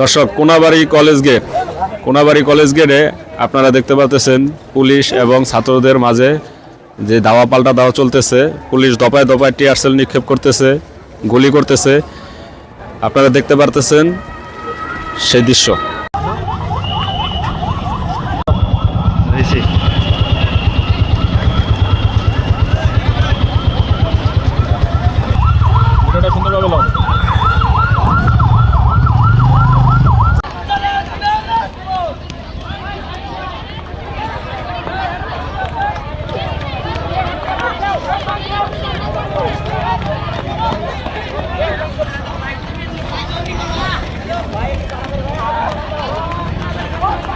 দর্শক, Konabari college gate, Konabari college গেটে আপনারা দেখতে পাচ্ছেন পুলিশ এবং ছাত্রদের মাঝে যে দাওয়া পাল্টা দাওয়া চলতেছে। পুলিশ দপায় দপায় টিয়ারসেল নিক্ষেপ করতেছে, গুলি করতেছে। আপনারা দেখতে পারতেছেন সেই দৃশ্য।